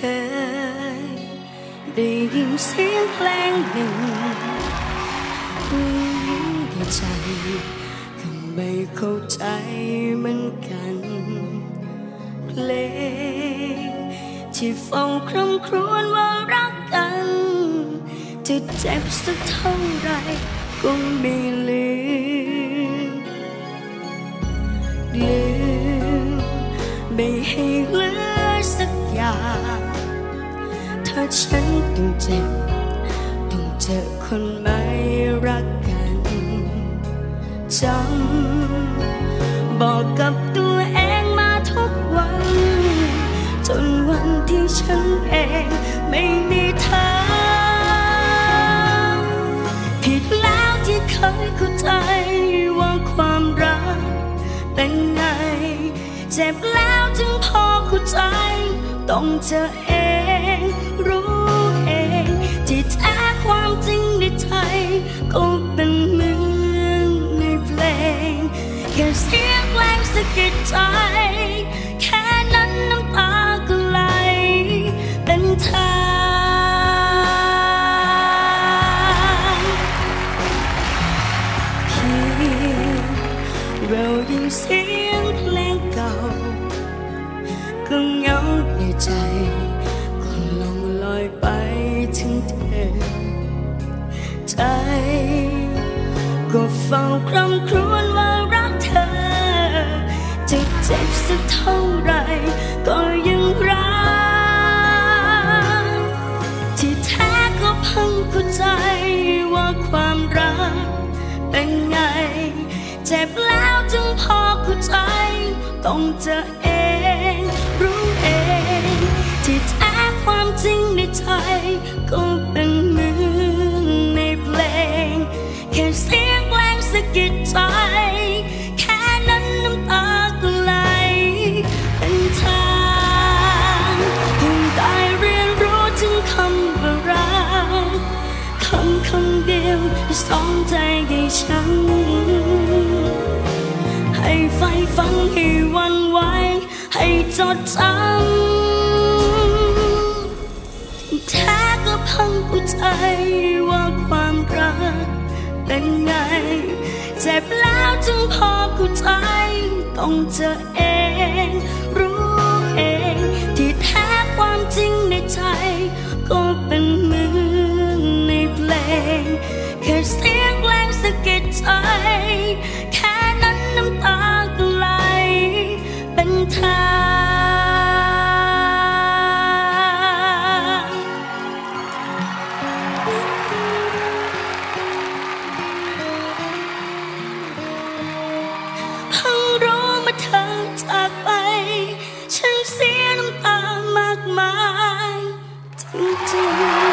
ย ได้ยินเสียงเพลงหนึ่งผู้หญิงในใจก็ไม่เข้าใจเหมือนกัน เพลง ที่ฟังคร่ำครวญว่ารักกัน จะเจ็บสักเท่าไรก็ไม่ลืมลืมไม่ให้เหลือสักอย่าง ถ้าฉันต้องเจ็บ ต้องเจอคนไม่รักกันจำบอกกับตัวเองมาทุกวัน จนวันที่ฉันเองไม่มีทางผิดแล้วที่เคยเข้าใจว่าความรักเป็นไง เจ็บแล้วจึงพอเข้าใจ ต้องเจอเอง ค่เสียงเพลงสะกิดใจ แค่นั้นน้ำตาก็ไหลเป็นทางเพียงเรายินเสียงเพลงเก่า ก็เหงาในใจก็ลงลอยไปถึงเธอ ใจ ก็เฝ้าคร่ำครวญว่า จะเจ็บสักเท่าไรก็ยังรัก ที่แท้ก็เพิ่งเข้าใจว่าความรักเป็นไง เจ็บแล้วจึงพอเข้าใจ ต้องเจอเอง รู้เอง ที่แท้ความจริงในใจ วสองใจให้ฉัน ให้ไฟฟังให้วันไหวให้จดจำแท้ก็พังเข้ใจว่าความรักเป็นไง เจ็บแล้วจึงพอเข้าใจ ต้องเจอเองรู้เอง ที่แท้ความจริงในใจ ก็เป็น ค่เสียงเพลงสะกิดใจ แค่นั้นน้ำตาก็ไหลเป็นทางเพิ่งรู้เมื่อเธอจากไป ฉันเสียน้ำตามากมายจริง